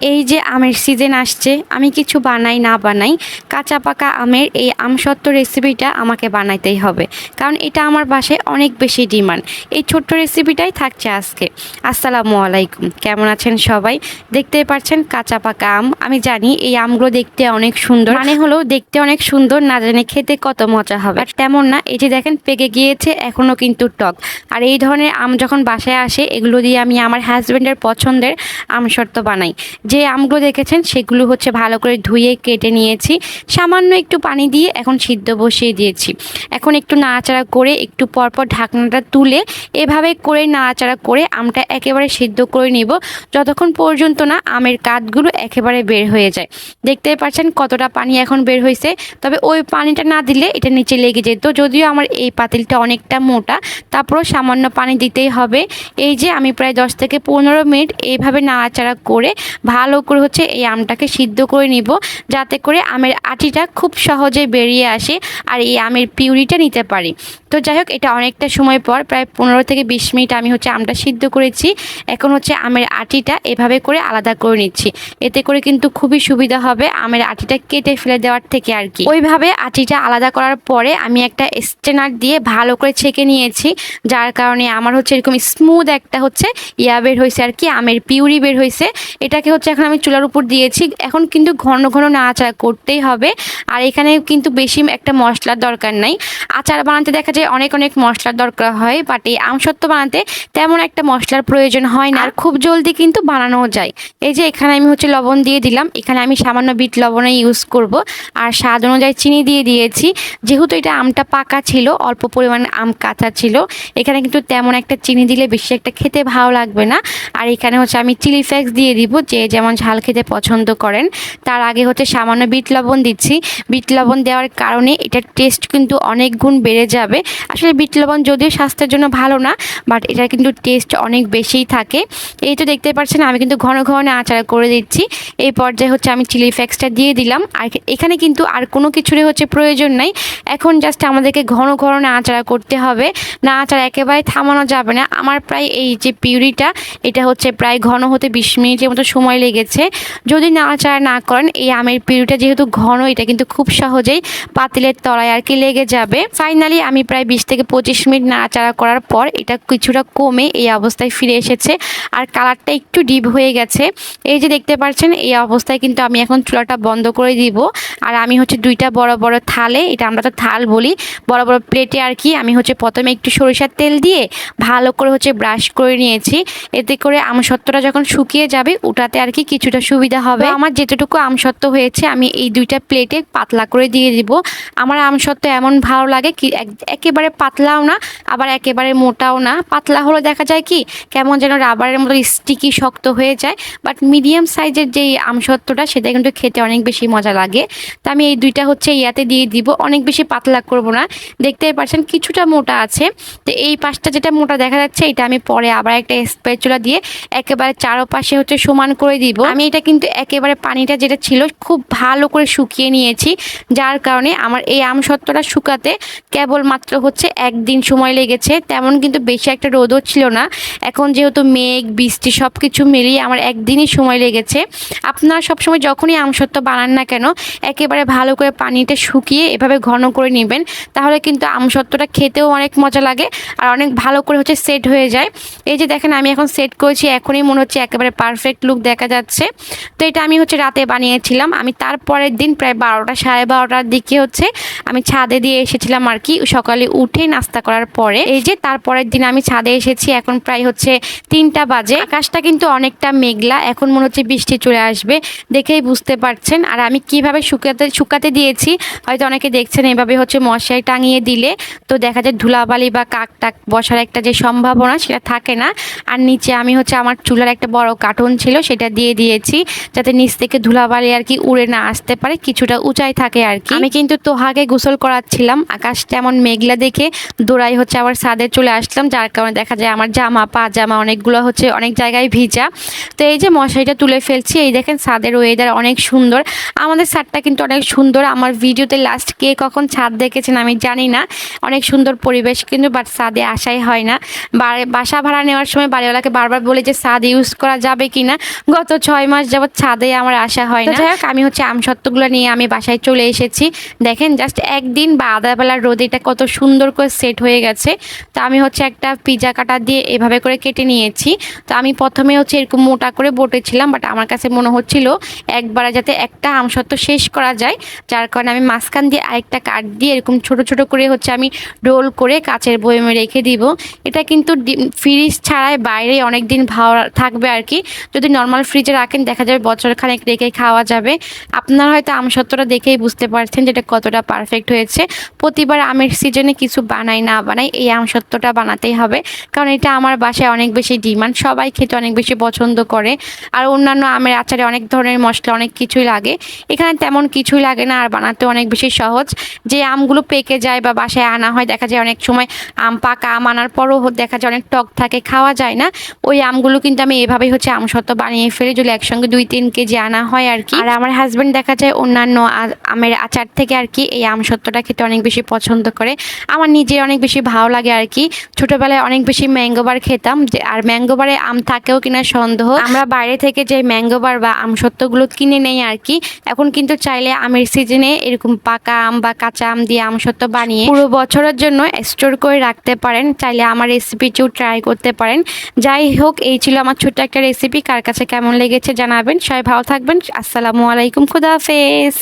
এই যে আমের সিজন আসছে, আমি কিছু বানাই, না বানাই, কাঁচা পাকা আমের এই আমসত্ত্ব রেসিপিটা আমাকে বানাইতেই হবে। কারণ এটা আমার বাসায় অনেক বেশি ডিমান্ড এই ছোট্ট রেসিপিটাই থাকছে আজকে। আসসালামু আলাইকুম। কেমন আছেন সবাই? দেখতেই পাচ্ছেন কাঁচা পাকা আম। আমি জানি এই আমগুলো দেখতে অনেক সুন্দর। মানে হলো দেখতে অনেক সুন্দর, না জানি খেতে কত মজা হবে। আর তেমন না, এই যে দেখেন পেকে গিয়েছে এখনও কিন্তু টক। আর এই ধরনের আম যখন বাসায় আসে, এগুলো দিয়ে আমি আমার হাজব্যান্ডের পছন্দের আমসত্ত্ব বানাই। যে আমগুলো দেখেছেন সেগুলো হচ্ছে ভালো করে ধুয়ে কেটে নিয়েছি। সামান্য একটু পানি দিয়ে এখন সিদ্ধ বসিয়ে দিয়েছি। এখন একটু নাড়াচাড়া করে একটু পরপর ঢাকনাটা তুলে এভাবে করে নাড়াচাড়া করে আমটা একেবারে সিদ্ধ করে নিব। যতক্ষণ পর্যন্ত না আমের কাঠগুলো একেবারে বের হয়ে যায়। দেখতেই পাচ্ছেন কতটা পানি এখন বের হয়েছে তবে ওই পানিটা না দিলে এটা নিচে লেগে যেত। যদিও আমার এই পাতিলটা অনেকটা মোটা, তারপরও সামান্য পানি দিতেই হবে। এই যে আমি প্রায় দশ থেকে পনেরো মিনিট এইভাবে নাড়াচাড়া করে ভালো করে হচ্ছে এই আমটাকে সিদ্ধ করে নিব, যাতে করে আমের আটিটা খুব সহজে বেরিয়ে আসে আর এই আমের পিউরিটা নিতে পারি। তো যাই হোক, এটা অনেকটা সময় পর, প্রায় পনেরো থেকে বিশ মিনিট আমি হচ্ছে আমটা সিদ্ধ করেছি। এখন হচ্ছে আমের আটিটা এভাবে করে আলাদা করে নিচ্ছি। এতে করে কিন্তু খুবই সুবিধা হবে আমের আটিটা কেটে ফেলে দেওয়ার থেকে আর কি। ওইভাবে আটিটা আলাদা করার পরে আমি একটা স্ট্রেনার দিয়ে ভালো করে ছেঁকে নিয়েছি, যার কারণে আমার হচ্ছে এরকম স্মুথ একটা হচ্ছে ইয়া বের হয়েছে আর কি, আমের পিউরি বের হয়েছে। এটাকে হচ্ছে এখন আমি চুলার উপর দিয়েছি। এখন কিন্তু ঘন ঘন না নাড়াচাড়া করতেই হবে। আর এখানে কিন্তু বেশি একটা মশলার দরকার নাই। আচার বানাতে দেখা যায় অনেক অনেক মশলার দরকার হয় বাট এই আমসত্ত্ব বানাতে তেমন একটা মশলার প্রয়োজন হয় না। আর খুব জলদি কিন্তু বানানোও যায়। এই যে এখানে আমি হচ্ছে লবণ দিয়ে দিলাম। এখানে আমি সামান্য বিট লবণে ইউজ করব। আর স্বাদ অনুযায়ী চিনি দিয়ে দিয়েছি। যেহেতু এটা আমটা পাকা ছিল, অল্প পরিমাণ আম কাঁচা ছিল, এখানে কিন্তু তেমন একটা চিনি দিলে বেশি একটা খেতে ভালো লাগবে না। আর এখানে হচ্ছে আমি চিলি ফ্লেক্স দিয়ে দিব, যে যেমন ঝাল খেতে পছন্দ করেন, তার আগে হচ্ছে সামান্য বিট লবণ দিচ্ছি। বিট লবণ দেওয়ার কারণে এটার টেস্ট কিন্তু অনেক গুণ বেড়ে যাবে। আসলে বিট লবণ যদিও স্বাস্থ্যের জন্য ভালো না বাট এটার কিন্তু টেস্ট অনেক বেশিই থাকে। এই তো দেখতে পাচ্ছেন, আমি কিন্তু ঘন ঘন আচার করে দিচ্ছি। এই পর্যায়ে হচ্ছে আমি চিলি ফ্লেক্সটা দিয়ে দিলাম। আর এখানে কিন্তু আর কোনো কিছুরই হচ্ছে প্রয়োজন নাই। এখন জাস্ট আমাদেরকে ঘন ঘন নাড়াচাড়া করতে হবে। না নাড়াচাড়া একেবারে থামানো যাবে না। আমার প্রায় এই যে পিউরিটা, এটা হচ্ছে প্রায় ঘন হতে বিশ মিনিটের মতো সময় লেগেছে যদি নাড়াচাড়া না করেন, এই আমের পিউরিটা যেহেতু ঘন, এটা কিন্তু খুব সহজেই পাতিলের তলায় আর কি লেগে যাবে। ফাইনালি আমি প্রায় বিশ থেকে পঁচিশ মিনিট নাড়াচাড়া করার পর এটা কিছুটা কমে এই অবস্থায় ফিরে এসেছে। আর কালারটা একটু ডিপ হয়ে গেছে। এই যে দেখতে পাচ্ছেন, এই অবস্থায় কিন্তু আমি এখন চুলাটা বন্ধ করে দিব। আর আমি হচ্ছে দুইটা বড় বড় থালে, এটা আমরা তো থাল বলি, বড় বড় প্লেটে আর কি আমি হচ্ছে প্রথমে একটু সরিষার তেল দিয়ে ভালো করে হচ্ছে ব্রাশ করে নিয়েছি। এতে করে আমসত্ত্বটা যখন শুকিয়ে যাবে, ওটাতে আর কি কিছুটা সুবিধা হবে। আমার যেতটুকু আমসত্ত্ব হয়েছে, আমি এই দুইটা প্লেটে পাতলা করে দিয়ে দিব। আমার আমসত্ত্ব এমন ভালো লাগে কি, এক- একেবারে পাতলাও না, আবার একেবারে মোটাও না। পাতলা হলে দেখা যায় কি, কেমন যেন রাবারের মতো স্টিকি শক্ত হয়ে যায়। বাট মিডিয়াম সাইজের যেই আমসত্ত্বটা, সেটা কিন্তু খেতে অনেক বেশি মজা লাগে। তো আমি এই দুইটা হচ্ছে ইয়াতে দিয়ে দিব। অনেক বেশি পাতলা করব না। দেখতেই পাচ্ছেন কিছুটা মোটা আছে। তো এই পাশটা যেটা মোটা দেখা যাচ্ছে, এটা আমি পরে আবার একটা স্প্যাচুলা দিয়ে একেবারে চারোপাশে হচ্ছে সমান করে দিব। আমি এটা কিন্তু একেবারে পানিটা যেটা ছিল খুব ভালো করে শুকিয়ে নিয়েছি। যার কারণে আমার এই আমসত্ত্বটা শুকাতে কেবলমাত্র হচ্ছে একদিন সময় লেগেছে। তেমন কিন্তু বেশি একটা রোদও ছিল না। এখন যেহেতু মেঘ, বৃষ্টি সব কিছু মিলিয়ে আমার একদিনই সময় লেগেছে। আপনারা সবসময় যখনই আমসত্ত্ব বানান না কেন, একেবারে ভালো করে পানিটা শুকিয়ে এভাবে ঘন করে নেবেন। তাহলে কিন্তু আমসত্ত্বটা খেতেও অনেক মজা লাগে আর অনেক ভালো করে হচ্ছে সেট হয়ে যায়। এই যে দেখেন, আমি এখন সেট করেছি। এখনই মনে হচ্ছে একেবারে পারফেক্ট লুক দেখা যাচ্ছে। তো এটা আমি হচ্ছে রাতে বানিয়েছিলাম। আমি তারপরের দিন প্রায় বারোটা, সাড়ে বারোটার দিকে হচ্ছে আমি ছাদে দিয়ে এসেছিলাম আর কি। সকালে উঠে নাস্তা করার পরে এই যে তারপরের দিন আমি ছাদে এসেছি। এখন প্রায় হচ্ছে তিনটা বাজে। আকাশটা কিন্তু অনেকটা মেঘলা। এখন মনে হচ্ছে বৃষ্টি চলে আসবে। দেখেই বুঝতে পারছেন। আর আমি কীভাবে শুকাতে শুকাতে দিয়েছি, হয়তো অনেকে দেখছেন এভাবে হচ্ছে মশারি টাঙিয়ে দিলে। তো দেখা যায় ধুলাবালি বা কাক টাক বসার একটা যে সম্ভাবনা সেটা থাকে না। আর নিচে আমি হচ্ছে আমার চুলার একটা বড় কার্টুন ছিল, সেটা দিয়ে দিয়েছি, যাতে নিচ থেকে ধুলাবালি আর কি উড়ে না আসতে পারে, কিছুটা উঁচাই থাকে আর কি। আমি কিন্তু তোহাগে গোসল করাচ্ছিলাম, আকাশ তেমন মেঘলা দেখে দোড়াই হচ্ছে আবার ছাদে চলে আসলাম, যার কারণে দেখা যায় আমার জামা, পাজামা অনেকগুলো হচ্ছে অনেক জায়গায় ভিজা। তো এই যে মশারিটা তুলে ফেলছি, এই দেখেন ছাদের ওয়েদার অনেক সুন্দর। আমাদের ছাদটা কিন্তু অনেক সুন্দর, আমার ভিডিওতে লাস্ট কে কখন ছাদ দেখেছেন আমি জানি না, অনেক সুন্দর পরিবেশ কিন্তু বাট ছাদে আসাই হয় না। বাসা ভাড়া নেওয়ার সময় বাড়িওয়ালাকে বারবার বলে যে, ছাদ ইউজ করা যাবে কি না গত গত ছয় মাস যাবৎ ছাদে আমার আসা হয় না। যাই হোক আমি হচ্ছে আমসত্ত্বগুলো নিয়ে আমি বাসায় চলে এসেছি। দেখেন জাস্ট একদিন বা আদাবেলার রোদে এটা কত সুন্দর করে সেট হয়ে গেছে। তো আমি হচ্ছে একটা পিজা কাটা দিয়ে এভাবে করে কেটে নিয়েছি। তো আমি প্রথমে হচ্ছে এরকম মোটা করে বটেছিলাম বাট আমার কাছে মনে হচ্ছিল একবারে যাতে একটা আমসত্ত্ব শেষ করা যায়। যার কারণে আমি মাঝখান দিয়ে আরেকটা কাঠ দিয়ে এরকম ছোট ছোট করে হচ্ছে আমি রোল করে কাচের বয়মে রেখে দিব। এটা কিন্তু ফ্রিজ ছাড়াই বাইরে অনেক দিন ভালো থাকবে আর কি। যদি নর্মাল ফ্রিজে রাখেন, দেখা যাবে বছর খানেক রেখে খাওয়া যাবে। আপনারা হয়তো আমসত্ত্বটা দেখেই বুঝতে পারছেন যে এটা কতটা পারফেক্ট হয়েছে। প্রতিবার আমের সিজনে কিছু বানাই, না বানাই, এই আমসত্ত্বটা বানাতেই হবে। কারণ এটা আমার বাসায় অনেক বেশি ডিমান্ড সবাই খেতে অনেক বেশি পছন্দ করে। আর অন্যান্য আমের আচারে অনেক ধরনের মশলা, অনেক কিছুই লাগে। এখানে তেমন কিছুই লাগে না, আর বানাতে অনেক বেশি সহজ। যে আমগুলো পেকে যায় বা বাসায় আনা হয়, দেখা যায় অনেক সময় আম পাকা আম আনার পরও দেখা যায় অনেক টক থাকে, খাওয়া যায় না। ওই আমগুলো কিন্তু আমি এভাবেই হচ্ছে আমসত্ত্ব বানিয়ে ফেলি। যদি একসঙ্গে দুই, তিন কেজি আনা হয় আর কি। আর আমার হাজব্যান্ড দেখা যায় অন্যান্য আমের আচার থেকে আর কি এই আমসত্ত্বটা খেতে অনেক বেশি পছন্দ করে। আমার নিজের অনেক বেশি ভালো লাগে আর কি। ছোটবেলায় অনেক বেশি ম্যাঙ্গোবার খেতাম যে আর ম্যাঙ্গোবারে আম থাকেও কিনা সন্দেহ। আমরা বাইরে থেকে যে ম্যাঙ্গোবার বা আমসত্ত্বগুলো কিনে নেই আর কি, এখন কিন্তু চাইলে আমের সিজনে এরকম পাকা আম বা কাঁচা আম দিয়ে আমসত্ত্ব বানিয়ে পুরো বছরের জন্য স্টোর করে রাখতে পারেন। চাইলে আমার রেসিপিটিও ট্রাই করতে পারেন। যাই হোক, এই ছিল আমার ছোট্ট একটা রেসিপি কার কাছে কেমন লেগেছে জানাবেন। সবাই ভালো থাকবেন। আসসালামু আলাইকুম খুদাহাফেজ